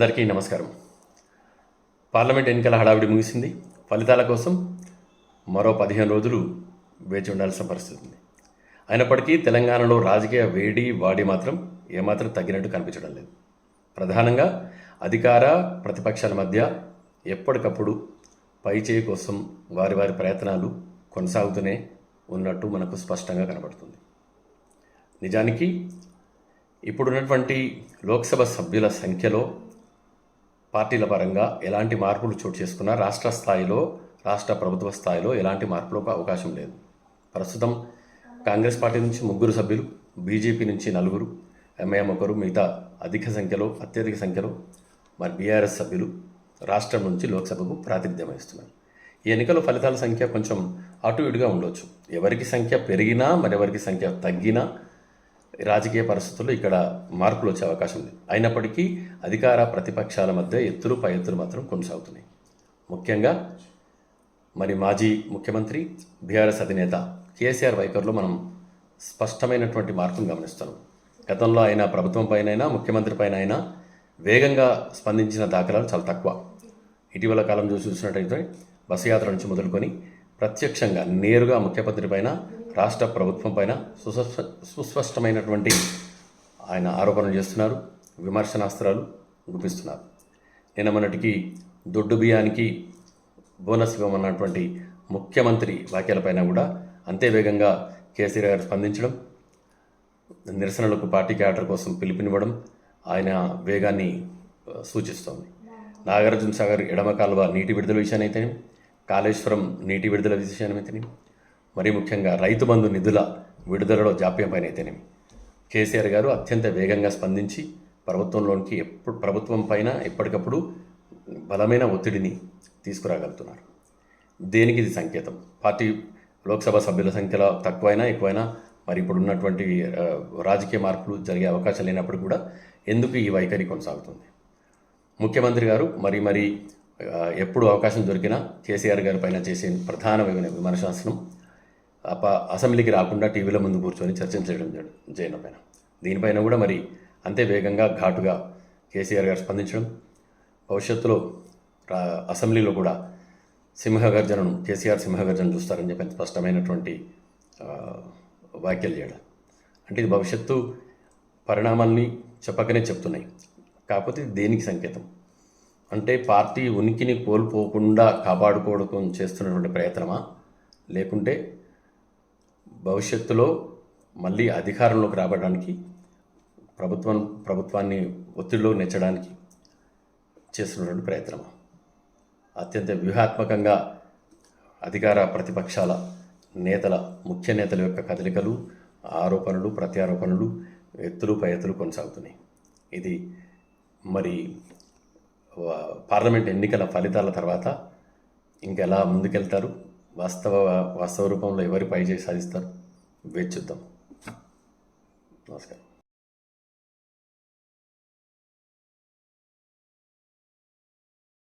అందరికీ నమస్కారం. పార్లమెంట్ ఎన్నికల హడావిడి ముగిసింది. ఫలితాల కోసం మరో పదిహేను రోజులు వేచి ఉండాల్సిన పరిస్థితి ఉంది. అయినప్పటికీ తెలంగాణలో రాజకీయ వేడి వాడి మాత్రం ఏమాత్రం తగ్గినట్టు కనిపించడం లేదు. ప్రధానంగా అధికార ప్రతిపక్షాల మధ్య ఎప్పటికప్పుడు పైచేయి కోసం వారి వారి ప్రయత్నాలు కొనసాగుతూనే ఉన్నట్టు మనకు స్పష్టంగా కనబడుతుంది. నిజానికి ఇప్పుడున్నటువంటి లోక్సభ సభ్యుల సంఖ్యలో పార్టీల పరంగా ఎలాంటి మార్పులు చోటు చేసుకున్నా రాష్ట్ర స్థాయిలో రాష్ట్ర ప్రభుత్వ స్థాయిలో ఎలాంటి మార్పులకు అవకాశం లేదు. ప్రస్తుతం కాంగ్రెస్ పార్టీ నుంచి ముగ్గురు సభ్యులు బీజేపీ నుంచి నలుగురు ఎంఐఎం ఒకరు మిగతా అధిక సంఖ్యలో అత్యధిక సంఖ్యలో మరి బీఆర్ఎస్ సభ్యులు రాష్ట్రం నుంచి లోక్సభకు ప్రాతినిధ్యం వహిస్తున్నారు. ఈ ఎన్నికల ఫలితాల సంఖ్య కొంచెం అటు ఇటుగా ఉండొచ్చు. ఎవరికి సంఖ్య పెరిగినా మరెవరికి సంఖ్య తగ్గినా రాజకీయ పరిస్థితుల్లో ఇక్కడ మార్పులు వచ్చే అవకాశం ఉంది. అయినప్పటికీ అధికార ప్రతిపక్షాల మధ్య ఎత్తులు పై ఎత్తులు మాత్రం కొనసాగుతున్నాయి. ముఖ్యంగా మరి మాజీ ముఖ్యమంత్రి బీఆర్ఎస్ అధినేత కేసీఆర్ వైఖరిలో మనం స్పష్టమైనటువంటి మార్పును గమనిస్తున్నాం. గతంలో అయినా ప్రభుత్వం పైన ముఖ్యమంత్రి పైన అయినా వేగంగా స్పందించిన దాఖలాలు చాలా తక్కువ. ఇటీవల కాలం చూసి చూసినట్టయితే బస్సు యాత్ర నుంచి మొదలుకొని ప్రత్యక్షంగా నేరుగా ముఖ్యమంత్రి పైన రాష్ట్ర ప్రభుత్వం పైన సుస్పష్టమైనటువంటి ఆయన ఆరోపణలు చేస్తున్నారు విమర్శనాస్త్రాలు గుప్పిస్తున్నారు నిన్న మొన్నటికి దొడ్డు బియ్యానికి బోనస్ ఇవ్వమన్నటువంటి ముఖ్యమంత్రి వ్యాఖ్యలపైన కూడా అంతే వేగంగా కేసీఆర్ గారు స్పందించడం నిరసనలకు పార్టీ క్యాడర్ కోసం పిలుపునివ్వడం ఆయన వేగాన్ని సూచిస్తోంది. నాగార్జున సాగర్ ఎడమ కాలువ నీటి విడుదల విషయానైతేనే కాళేశ్వరం నీటి విడుదల విషయానైతేనే మరీ ముఖ్యంగా రైతు బంధు నిధుల విడుదలలో జాప్యం అయితేనేమి కేసీఆర్ గారు అత్యంత వేగంగా స్పందించి ప్రభుత్వంలోనికి ఎప్పుడు ప్రభుత్వం పైన ఎప్పటికప్పుడు బలమైన ఒత్తిడిని తీసుకురాగలుగుతున్నారు. దేనికి ఇది సంకేతం? పార్టీ లోక్సభ సభ్యుల సంఖ్యలో తక్కువైనా ఎక్కువైనా మరి ఇప్పుడు ఉన్నటువంటి రాజకీయ మార్పులు జరిగే అవకాశం లేనప్పుడు కూడా ఎందుకు ఈ వైఖరి కొనసాగుతుంది? ముఖ్యమంత్రి గారు మరి మరి ఎప్పుడు అవకాశం దొరికినా కేసీఆర్ గారి పైన చేసే ప్రధానమైన విమర్శాసనం అసెంబ్లీకి రాకుండా టీవీల ముందు కూర్చొని చర్చించడం చేయడం చేయడం పైన. దీనిపైన కూడా మరి అంతే వేగంగా ఘాటుగా కేసీఆర్ గారు స్పందించడం భవిష్యత్తులో రా అసెంబ్లీలో కూడా సింహగర్జనను కేసీఆర్ సింహగర్జన చూస్తారని చెప్పి స్పష్టమైనటువంటి వ్యాఖ్యలు చేయడం. అంటే ఇది భవిష్యత్తు పరిణామాల్ని చెప్పకనే చెప్తున్నాయి. కాకపోతే దేనికి సంకేతం? అంటే పార్టీ ఉనికిని కోల్పోకుండా కాపాడుకోవడం చేస్తున్నటువంటి ప్రయత్నమా? లేకుంటే భవిష్యత్తులో మళ్ళీ అధికారంలోకి రావడానికి ప్రభుత్వం ప్రభుత్వాన్ని ఒత్తిడిలో నెచ్చడానికి చేస్తున్నటువంటి ప్రయత్నం. అత్యంత వ్యూహాత్మకంగా అధికార ప్రతిపక్షాల నేతల ముఖ్య నేతల యొక్క కదలికలు ఆరోపణలు ప్రత్యారోపణలు ఎత్తులు పై ఎత్తులు కొనసాగుతున్నాయి. ఇది మరి పార్లమెంట్ ఎన్నికల ఫలితాల తర్వాత ఇంకెలా ముందుకెళ్తారు? వాస్తవ వాస్తవ రూపంలో ఎవరి పై చేసి సాధిస్తారు? వేచి చూద్దాం. నమస్కారం.